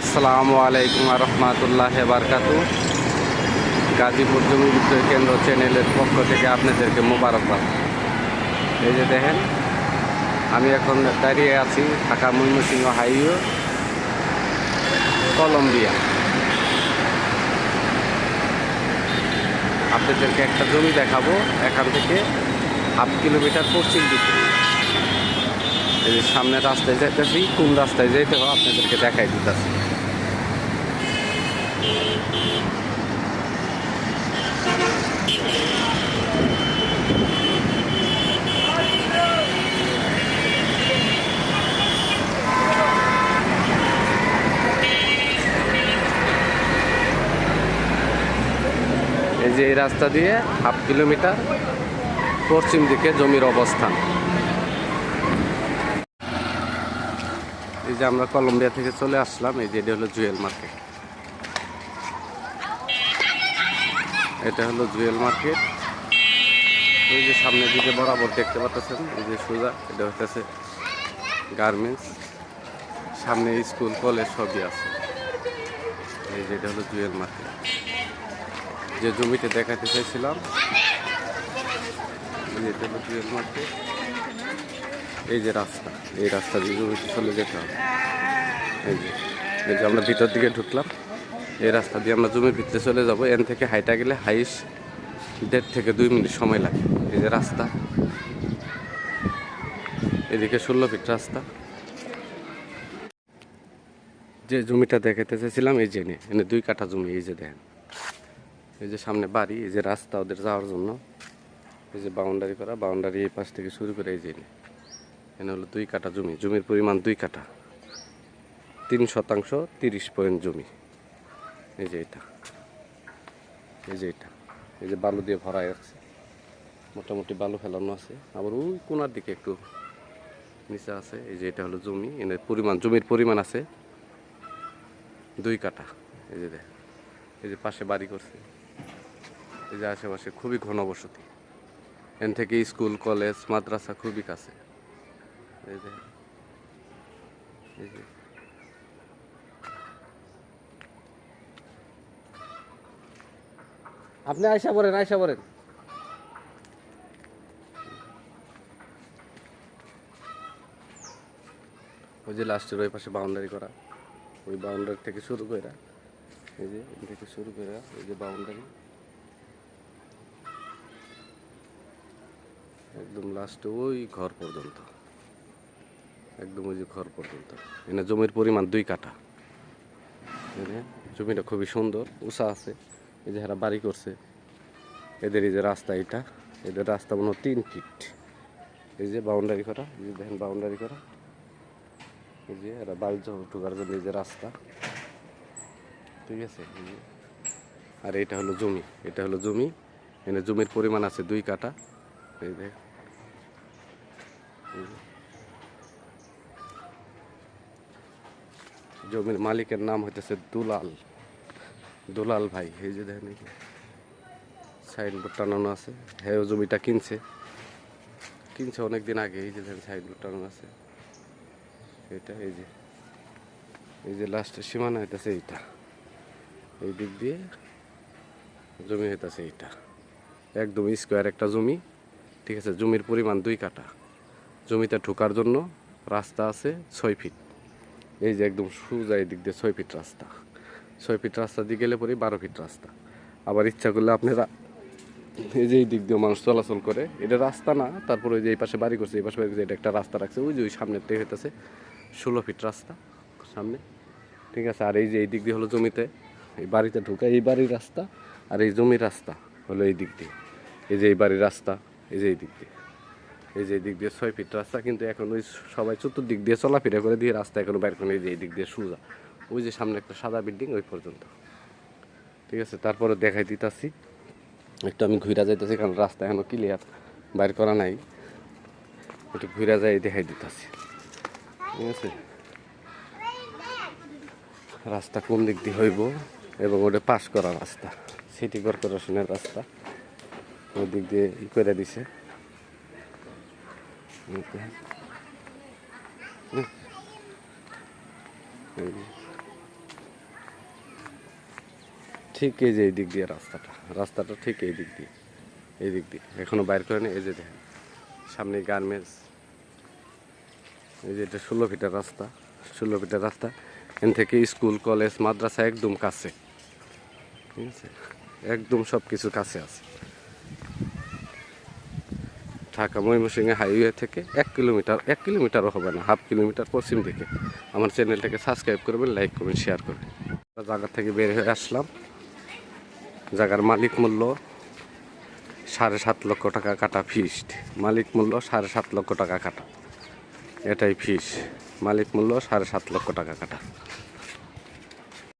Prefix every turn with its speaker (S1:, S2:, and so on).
S1: আসসালামু আলাইকুম রহমতুল্লাহ বারকাতু। গাজীপুর জমি বিক্রয় কেন্দ্র চ্যানেলের পক্ষ থেকে আপনাদেরকে মোবারকবাদ। এই যে দেখেন, আমি এখন দাঁড়িয়ে আছি ঢাকা ময়মনসিংহ হাইওয়ে, কলম্বিয়া। আপনাদেরকে একটা জমি দেখাবো, এখান থেকে হাফ কিলোমিটার পশ্চিম দিকে। এই যে সামনে রাস্তায় যাইতেছি, কোন রাস্তায় যেতে হয় আপনাদেরকে দেখাই দিতেছি। যে এই রাস্তা দিয়ে হাফ কিলোমিটার পশ্চিম দিকে জমির অবস্থান। এই যে আমরা কলম্বিয়া থেকে চলে আসলাম, এই যে এটা হলো জুয়েল মার্কেট। এটা হলো জুয়েল মার্কেট। ওই যে সামনের দিকে বরাবর দেখতে পাচ্ছেন, এই যে সোজা, এটা হচ্ছে গার্মেন্টস। সামনে স্কুল, কলেজ সবই আছে। এই যে এটা হলো জুয়েল মার্কেট। যে জমিতে দেখাতে চাইছিলাম এই যে রাস্তা, এই রাস্তা দিয়ে জমিতে চলে যেতে হবে। এই যে এই যে আমরা ভিতর দিকে ঢুকলাম, এই রাস্তা দিয়ে আমরা জমির ভিতরে চলে যাব। এন থেকে হাইটা গেলে হাইস দেড় থেকে দুই মিনিট সময় লাগে। এই যে রাস্তা, এদিকে ষোলো ফিট রাস্তা। যে জমিটা দেখাতে চাইছিলাম এই যে এনে দুই কাঠা জমি, এই যে দেখেন। এই যে সামনে বাড়ি এই যে রাস্তা ওদের যাওয়ার জন্য এই যে বাউন্ডারি করা বাউন্ডারি এই পাশ থেকে শুরু করে এই যে এখানে হলো দুই কাঠা জমি জমির পরিমাণ দুই কাঠা তিন শতাংশ তিরিশ পয়েন্ট জমি এই যে এটা এই যে এটা এই যে বালু দিয়ে ভরা আছে মোটামুটি বালু ফেলানো আছে আবার ওই কোনার দিকে একটু নিচে আছে এই যে এটা হলো জমি এনে পরিমাণ জমির পরিমাণ আছে দুই কাঠা এই যে এই যে পাশে বাড়ি করছে এই যে আশেপাশে খুবই ঘনবসতি। এন থেকে স্কুল, কলেজ, মাদ্রাসা খুবই কাছে। আপনি আয়সা বলেন আয়সা পড়েন। ওই যে লাস্টের ওই পাশে বাউন্ডারি করা। ওই বাউন্ডারি থেকে শুরু করে এই যে থেকে শুরু করে ওই যে বাউন্ডারি একদম লাস্টে ওই ঘর পর্যন্ত। একদম ওই যে ঘর পর্যন্ত। এনে জমির পরিমাণ দুই কাঠা। জমিটা খুবই সুন্দর উষা আছে। এই যে এরা বাড়ি করছে। এদের এই যে রাস্তা এটা, এদের রাস্তা মনে হয় তিন ফিট। এই যে বাউন্ডারি করা, এই যে দেখেন বাউন্ডারি করা। এই যে এরা বাড়ি ঢোকার জন্য এই যে রাস্তা। ঠিক আছে? আর এটা হলো জমি, এটা হলো জমি। এনে জমির পরিমাণ আছে দুই কাঠা। এই যে। জমির মালিকের নাম হইতেছে দুলাল। দুলাল ভাই, এই যে দেখেন সাইনবোর্ড টানানো আছে। হ্যাঁ জমিটা কিনছে। কিনছে অনেক দিন আগে, এই যে দেখেন সাইনবোর্ড টানানো আছে। এটা, এই যে। এই যে লাস্টের সীমানা হইতেছে এইটা। এই দিক দিয়ে জমি হইতেছে এইটা। একদম স্কোয়ার একটা জমি। ঠিক আছে, জমির পরিমাণ দুই কাঠা। জমিতে ঢোকার জন্য রাস্তা আছে ছয় ফিট। এই যে একদম সোজা এই দিক দিয়ে ছয় ফিট রাস্তা। ছয় ফিট রাস্তা দিয়ে গেলে পরে বারো ফিট রাস্তা। আবার ইচ্ছা করলে আপনারা এই যে এই দিক দিয়ে মানুষ চলাচল করে, এটা রাস্তা না, তারপর ওই যে এই পাশে বাড়ি করছে, এই পাশে বাড়ি করছে, এটা একটা রাস্তা রাখছে, ওই যে ওই সামনের থেকে হইতেছে ষোলো ফিট রাস্তা সামনে। ঠিক আছে, আর এই যে এই দিক দিয়ে হলো জমিতে, এই বাড়িতে ঢুকে এই বাড়ির রাস্তা, আর এই জমির রাস্তা হলো এই দিক দিয়ে। এই যে এই বাড়ির রাস্তা, এই যে এই দিক দিয়ে। এই যে দিক দিয়ে ছয় ফিট রাস্তা, কিন্তু এখন ওই সবাই চতুর্দিক দিয়ে চলাফেরা করে দিয়ে রাস্তা এখনও বাইর করে এই যে এই দিক দিয়ে সোজা। ওই যে সামনে একটা সাদা বিল্ডিং ওই পর্যন্ত। ঠিক আছে, তারপরে দেখাই দিতাছি। একটু আমি ঘুরা যাইতেছি, কারণ রাস্তা এখনও ক্লিয়ার বাইর করা নাই। একটু ঘুরা যাই দেখাই দিতাছি। ঠিক আছে? রাস্তা কোন দিক দিয়ে হইব এবং ওটা পাশ করা রাস্তা সিটি কর্পোরেশনের রাস্তা। ওই দিক দিয়ে ই করে দিছে। ঠিক এই যে এই দিক দিয়ে রাস্তাটা। রাস্তাটা ঠিক এই দিক দিয়ে। এই দিক দিয়ে। এখনও বাইর করে নেই। এই যে দেখেন, সামনে গার্মেন্টস। এই যে এটা ষোলো ফিটার রাস্তা। ষোলো ফিটার রাস্তা। এখান থেকে স্কুল, কলেজ, মাদ্রাসা একদম কাছে। ঠিক আছে? একদম সব কিছু কাছে আছে। ঢাকা ময়মনসিংহে হাইওয়ে থেকে এক কিলোমিটার, এক কিলোমিটারও হবে না, হাফ কিলোমিটার পশ্চিম দিকে। আমার চ্যানেলটাকে সাবস্ক্রাইব করবেন লাইক করবেন শেয়ার করবেন। জায়গা থেকে বের হয়ে আসলাম। জায়গার মালিক মূল্য সাড়ে সাত লক্ষ টাকা কাটা ফিস্ট মালিক মূল্য সাড়ে সাত লক্ষ টাকা কাটা। এটাই ফিস মালিক মূল্য সাড়ে সাত লক্ষ টাকা কাটা।